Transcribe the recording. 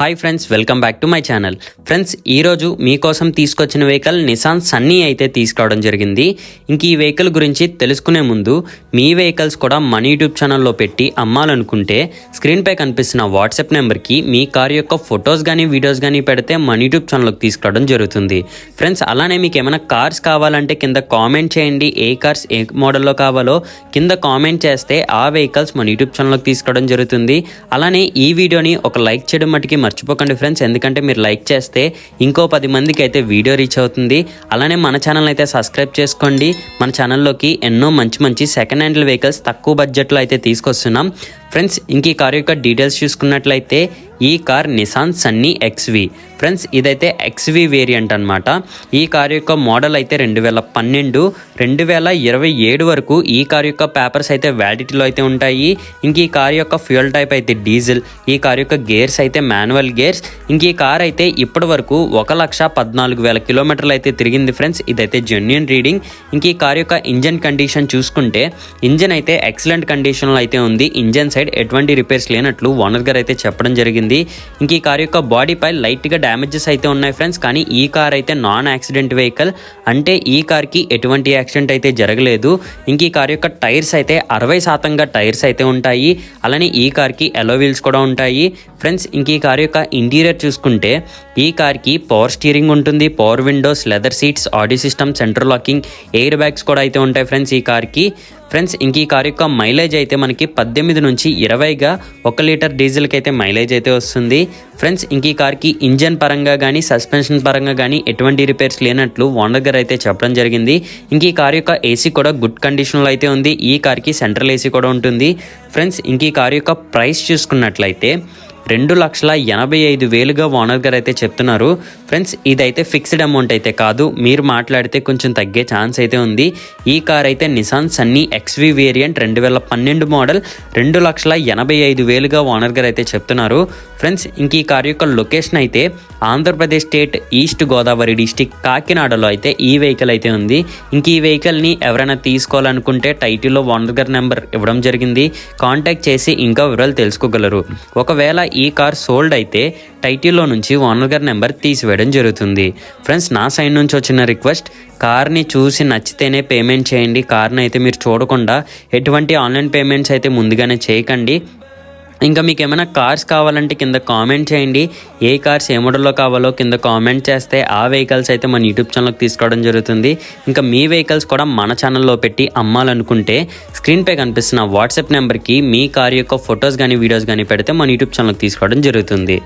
Hi friends welcome back to my channel friends ఈరోజు మీకోసం తీసుకొచ్చిన వెహికల్ నిసాన్ సన్నీ అయితే తీసుకురావడం జరిగింది. ఇంక ఈ వెహికల్ గురించి తెలుసుకునే ముందు మీ వెహికల్స్ కూడా మన యూట్యూబ్ ఛానల్లో పెట్టి అమ్మాలనుకుంటే స్క్రీన్పై కనిపిస్తున్న వాట్సాప్ నెంబర్కి మీ కార్ యొక్క ఫొటోస్ కానీ వీడియోస్ కానీ పెడితే మన యూట్యూబ్ ఛానల్కి తీసుకురావడం జరుగుతుంది. ఫ్రెండ్స్ అలానే మీకు ఏమైనా కార్స్ కావాలంటే కింద కామెంట్ చేయండి. ఏ కార్స్ ఏ మోడల్లో కావాలో కింద కామెంట్ చేస్తే ఆ వెహికల్స్ మన యూట్యూబ్ ఛానల్కి తీసుకురావడం జరుగుతుంది. అలానే ఈ వీడియోని ఒక లైక్ చేయడం మటుకి మర్చిపోకండి ఫ్రెండ్స్. ఎందుకంటే మీరు లైక్ చేస్తే ఇంకో పది మందికి అయితే వీడియో రీచ్ అవుతుంది. అలానే మన ఛానల్ అయితే సబ్స్క్రైబ్ చేసుకోండి. మన ఛానల్లోకి ఎన్నో మంచి మంచి సెకండ్ హ్యాండ్ వెహికల్స్ తక్కువ బడ్జెట్లో అయితే తీసుకొస్తున్నాం. ఫ్రెండ్స్ ఇంక ఈ కార్ యొక్క డీటెయిల్స్ చూసుకున్నట్లయితే ఈ car Nissan Sunny XV friends ఇదైతే ఎక్స్వి వేరియంట్ అనమాట ఈ కార్ యొక్క మోడల్ అయితే రెండు వేల పన్నెండు రెండు వేల ఇరవై ఏడు వరకు ఈ కార్ యొక్క పేపర్స్ అయితే వ్యాలిడిటీలో అయితే ఉంటాయి. ఇంక ఈ కార్ యొక్క ఫ్యూయల్ టైప్ అయితే డీజిల్ ఈ కార్ యొక్క గేర్స్ అయితే మాన్యువల్ గేర్స్ ఇంక ఈ కార్ అయితే ఇప్పటి వరకు ఒక లక్ష పద్నాలుగు వేల కిలోమీటర్లు అయితే తిరిగింది ఫ్రెండ్స్ ఇదైతే జెన్యున్ రీడింగ్ ఇంక ఈ కార్ యొక్క ఇంజన్ కండిషన్ చూసుకుంటే ఇంజన్ అయితే ఎక్సలెంట్ కండిషన్లో అయితే ఉంది. ఇంజన్ సైడ్ ఎటువంటి రిపేర్స్ లేనట్లు ఓనర్ గారు అయితే చెప్పడం జరిగింది. ఇంక ఈ కార్ యొక్క బాడీపై లైట్గా డ్యామేజెస్ అయితే ఉన్నాయి ఫ్రెండ్స్. కానీ ఈ కార్ అయితే నాన్ యాక్సిడెంట్ వెహికల్. అంటే ఈ కార్కి ఎటువంటి యాక్సిడెంట్ అయితే జరగలేదు. ఇంక ఈ కార్ యొక్క టైర్స్ అయితే అరవై శాతంగా టైర్స్ అయితే ఉంటాయి. అలానే ఈ కార్కి ఎలో వీల్స్ కూడా ఉంటాయి. ఫ్రెండ్స్ ఇంక ఈ కార్ యొక్క ఇంటీరియర్ చూసుకుంటే ఈ కార్కి పవర్ స్టీరింగ్ ఉంటుంది. Power windows leather seats audio system centre locking air bags కూడా అయితే ఉంటాయి ఫ్రెండ్స్ ఈ కార్కి ఫ్రెండ్స్ ఇంక ఈ కార్ యొక్క మైలేజ్ అయితే మనకి పద్దెనిమిది నుంచి ఇరవైగా ఒక లీటర్ డీజిల్కి అయితే మైలేజ్ అయితే వస్తుంది. ఫ్రెండ్స్ ఇంక ఈ కార్కి ఇంజన్ పరంగా కానీ సస్పెన్షన్ పరంగా కానీ ఎటువంటి రిపేర్స్ లేనట్లు ఓనర్ గారు అయితే చెప్పడం జరిగింది. ఇంక ఈ కార్ యొక్క ఏసీ కూడా గుడ్ కండిషన్లో అయితే ఉంది. ఈ కార్కి సెంట్రల్ ఏసీ కూడా ఉంటుంది. ఫ్రెండ్స్ ఇంక ఈ కార్ యొక్క ప్రైస్ చూసుకున్నట్లయితే రెండు లక్షల ఎనభై ఐదు వేలుగా ఓనర్ గారు అయితే చెప్తున్నారు. ఫ్రెండ్స్ ఇదైతే ఫిక్స్డ్ అమౌంట్ అయితే కాదు. మీరు మాట్లాడితే కొంచెం తగ్గే ఛాన్స్ అయితే ఉంది. ఈ కార్ అయితే నిసాన్ సన్నీ ఎక్స్వి వేరియంట్ రెండు వేల పన్నెండు మోడల్ రెండు లక్షల ఎనభై ఐదు వేలుగా ఓనర్ గారు అయితే చెప్తున్నారు. ఫ్రెండ్స్ ఇంక ఈ కార్ యొక్క లొకేషన్ అయితే Andhra Pradesh state east Godavari district కాకినాడలో అయితే ఈ వెహికల్ అయితే ఉంది. ఇంక ఈ వెహికల్ని ఎవరైనా తీసుకోవాలనుకుంటే టైటిల్లో ఓనర్ గారి నెంబర్ ఇవ్వడం జరిగింది. కాంటాక్ట్ చేసి ఇంకా వివరాలు తెలుసుకోగలరు. ఒకవేళ ఈ కార్ సోల్డ్ అయితే టైటిల్లో నుంచి ఓనర్ గారి నెంబర్ తీసివేయడం జరుగుతుంది. ఫ్రెండ్స్ నా సైడ్ నుంచి వచ్చిన రిక్వెస్ట్ కార్ని చూసి నచ్చితేనే పేమెంట్ చేయండి. కార్ని అయితే మీరు చూడకుండా ఎటువంటి ఆన్లైన్ పేమెంట్స్ అయితే ముందుగానే చేయకండి. ఇంకా మీకు ఏమైనా కార్స్ కావాలంటే కింద కామెంట్ చేయండి. ఏ కార్స్ ఏ మోడల్లో కావాలో కింద కామెంట్ చేస్తే ఆ వెహికల్స్ అయితే మన యూట్యూబ్ ఛానల్కి తీసుకోవడం జరుగుతుంది. ఇంకా మీ వెహికల్స్ కూడా మన ఛానల్లో పెట్టి అమ్మాలనుకుంటే స్క్రీన్పై కనిపిస్తున్న వాట్సాప్ నెంబర్కి మీ కార్ యొక్క ఫొటోస్ కానీ వీడియోస్ కానీ పెడితే మన యూట్యూబ్ ఛానల్కి తీసుకోవడం జరుగుతుంది.